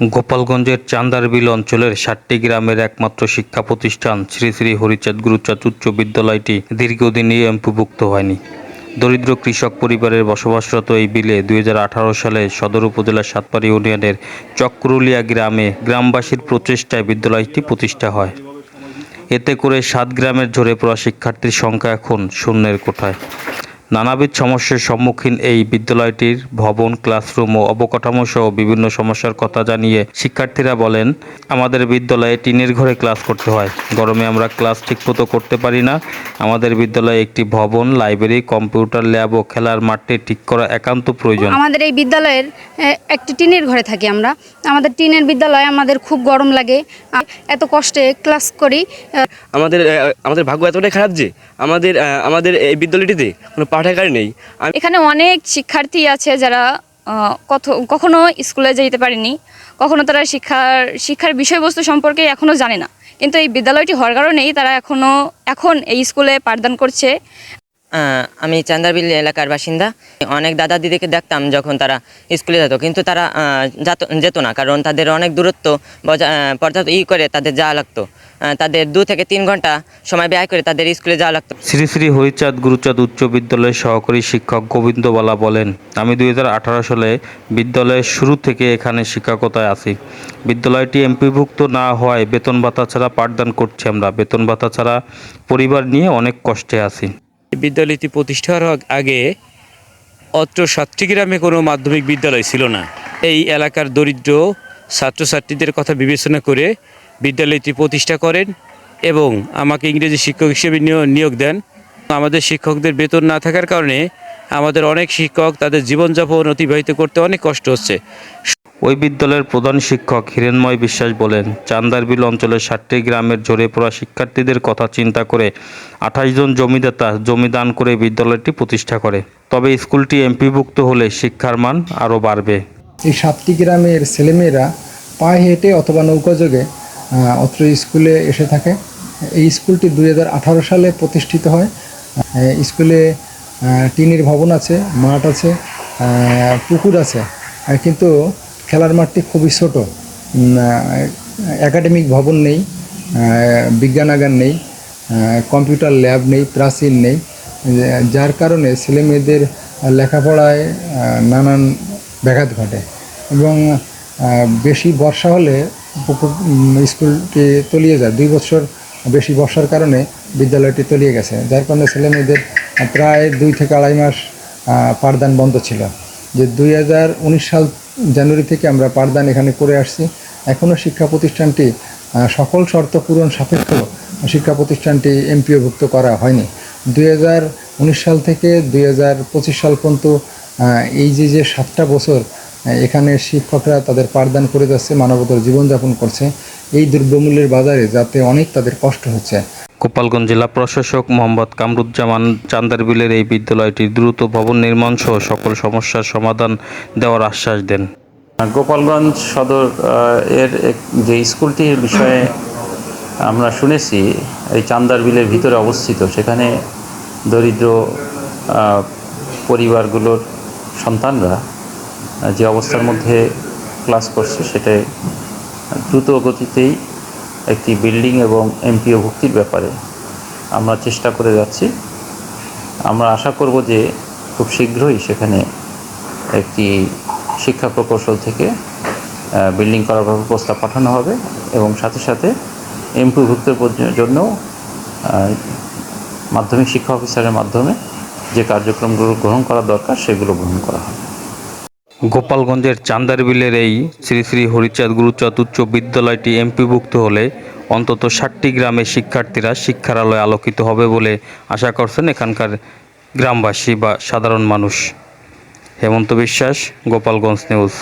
গোপালগঞ্জের চান্দারবিল অঞ্চলের ষাটটি গ্রামের একমাত্র শিক্ষা প্রতিষ্ঠান শ্রী শ্রী হরিচাঁদ গুরুচাঁদ উচ্চ বিদ্যালয়টি দীর্ঘদিনই এমপিভুক্ত হয়নি। দরিদ্র কৃষক পরিবারের বসবাসরত এই বিলে দুই হাজার আঠারো সালে সদর উপজেলার সাতপাড়ি ইউনিয়নের চক্রুলিয়া গ্রামে গ্রামবাসীর প্রচেষ্টায় বিদ্যালয়টি প্রতিষ্ঠা হয়। এতে করে সাত গ্রামের ঝরে পড়া শিক্ষার্থীর সংখ্যা এখন শূন্যের কোঠায়। নানাবিধ সমস্যার সম্মুখীন এই বিদ্যালয়টির ভবন ক্লাসরুম ও অবকাঠামো সহ বিভিন্ন সমস্যার কথা জানিয়ে শিক্ষার্থীরা বলেন আমাদের বিদ্যালয়ে টিনের ঘরে ক্লাস করতে হয়। গরমে আমরা ক্লাস ঠিকমতো করতে পারি না। আমাদের বিদ্যালয়ে একটি ভবন লাইব্রেরি কম্পিউটার ল্যাব ও খেলার মাঠটি ঠিক করা একান্ত প্রয়োজন। আমাদের এই বিদ্যালয়ের একটি টিনের ঘরে থাকি আমরা। আমাদের টিনের বিদ্যালয়ে আমাদের খুব গরম লাগে। এত কষ্টে ক্লাস করি আমাদের আমাদের ভাগ্য এতটাই খারাপ যে আমাদের আহ, আমাদের এই বিদ্যালয়টিতে কোনো পাঠাগার নেই। এখানে অনেক শিক্ষার্থী আছে যারা কত, কখনো স্কুলে যেতে পারেনি, কখনো তারা শিক্ষার শিক্ষার বিষয়বস্তু সম্পর্কে এখনও জানে না। কিন্তু এই বিদ্যালয়টি হওয়ার কারণেই তারা এখনও, এখন এই স্কুলে পাঠদান করছে। আমি চান্দারবিল এলাকার বাসিন্দা। অনেক দাদা দিদিকে দেখতাম যখন তারা স্কুলে যেত, কিন্তু তারা যাত- না, কারণ তাদের অনেক দূরত্ব পর্যাপ্ত ই করে তাদের যাওয়া লাগতো। তাদের দু থেকে তিন ঘণ্টা সময় ব্যয় করে তাদের স্কুলে যাওয়া লাগতো। শ্রী শ্রী হরিচাঁদ গুরুচাঁদ উচ্চ বিদ্যালয়ের সহকারী শিক্ষক গোবিন্দবালা বলেন, আমি দুই হাজার আঠারো সালে বিদ্যালয়ের শুরু থেকে এখানে শিক্ষকতায় আছি। বিদ্যালয়টি এমপিভুক্ত না হওয়ায় বেতন ভাতা ছাড়া পাঠদান করছি আমরা। বেতন ভাতা ছাড়া পরিবার নিয়ে অনেক কষ্টে আছি। বিদ্যালয়টি প্রতিষ্ঠার আগ- অত্র সাতটি গ্রামে কোনো মাধ্যমিক বিদ্যালয় ছিল না। এই এলাকার দরিদ্র ছাত্রছাত্রীদের কথা বিবেচনা করে বিদ্যালয়টি প্রতিষ্ঠা করেন এবং আমাকে ইংরেজি শিক্ষক হিসেবে নিয়োগ দেন। আমাদের শিক্ষকদের বেতন না থাকার কারণে আমাদের অনেক শিক্ষক তাদের জীবনযাপন অতিবাহিত করতে অনেক কষ্ট হচ্ছে। ওই বিদ্যালয়ের প্রধান শিক্ষক হিরেনময় বিশ্বাস বলেন, চান্দারবিল অঞ্চলের ষাটটি গ্রামের ঝরে পড়া শিক্ষার্থীদের কথা চিন্তা করে আঠাশ জন জমিদাতা জমি দান করে বিদ্যালয়টি প্রতিষ্ঠা করে। তবে স্কুলটি এমপিভুক্ত হলে শিক্ষার মান আরও বাড়বে। এই সাতটি গ্রামের ছেলেমেয়েরা পায়ে হেঁটে অথবা নৌকাযোগে অত্র স্কুলে এসে থাকে। এই স্কুলটি দুই হাজার আঠারো সালে প্রতিষ্ঠিত হয়। স্কুলে টিনের ভবন আছে, মাঠ আছে পুকুর আছে। কিন্তু খেলার মাঠটি খুবই ছোট। একাডেমিক ভবন নেই বিজ্ঞানাগার নেই কম্পিউটার ল্যাব নেই, প্রাচীন নেই। যার কারণে ছেলে মেয়েদের লেখাপড়ায় নানান ব্যাঘাত ঘটে এবং বেশি বর্ষা হলে স্কুলটি তলিয়ে যায়। দুই বছর বেশি বর্ষার কারণে বিদ্যালয়টি তলিয়ে গেছে। যার কারণে ছেলে মেয়েদের প্রায় দুই থেকে আড়াই মাস পাঠদান বন্ধ ছিল। যে দুই হাজার উনিশ সাল জানুয়ারি থেকে আমরা পাঠদান এখানে করে আসছি। এখনও শিক্ষা প্রতিষ্ঠানটি সকল শর্ত পূরণ সাপেক্ষ শিক্ষা প্রতিষ্ঠানটি এমপিওভুক্ত করা হয়নি। দুই হাজার উনিশ সাল থেকে দুই হাজার পঁচিশ সাল পর্যন্ত এই যে যে সাতটা বছর এখানে শিক্ষকরা তাদের পাঠদান করে যাচ্ছে, মানবতার জীবনযাপন করছে, এই দ্রব্যমূল্যের বাজারে যাতে অনেক তাদের কষ্ট হচ্ছে। গোপালগঞ্জ জেলা প্রশাসক মোহাম্মদ কামরুজ্জামান চান্দারবিলের এই বিদ্যালয়টির দ্রুত ভবন নির্মাণ সহ সকল সমস্যার সমাধান দেওয়ার আশ্বাস দেন। গোপালগঞ্জ সদর এর যে স্কুলটির বিষয়ে আমরা শুনেছি, এই চান্দার বিলের ভিতরে অবস্থিত। সেখানে দরিদ্র পরিবারগুলোর সন্তানরা যে অবস্থার মধ্যে ক্লাস করছে, সেটাই দ্রুত গতিতেই একটি বিল্ডিং এবং এমপিও ভুক্তির ব্যাপারে আমরা চেষ্টা করে যাচ্ছি। আমরা আশা করব যে খুব শীঘ্রই সেখানে একটি শিক্ষা প্রকৌশল থেকে বিল্ডিং করার প্রস্তাব পাঠানো হবে এবং সাথে সাথে এমপিভুক্তের জন্য মাধ্যমিক শিক্ষা অফিসারের মাধ্যমে যে কার্যক্রমগুলো গ্রহণ করা দরকার সেগুলো গ্রহণ করা হবে। গোপালগঞ্জের চান্দারবিলের এই শ্রী শ্রী হরিচাঁদ গুরুচাঁদ উচ্চ বিদ্যালয়টি এমপিভুক্ত হলে অন্তত ষাটটি গ্রামের শিক্ষার্থীরা শিক্ষার আলোয় আলোকিত হবে বলে আশা করছেন এখানকার গ্রামবাসী বা সাধারণ মানুষ। হেমন্ত বিশ্বাস, গোপালগঞ্জ নিউজ।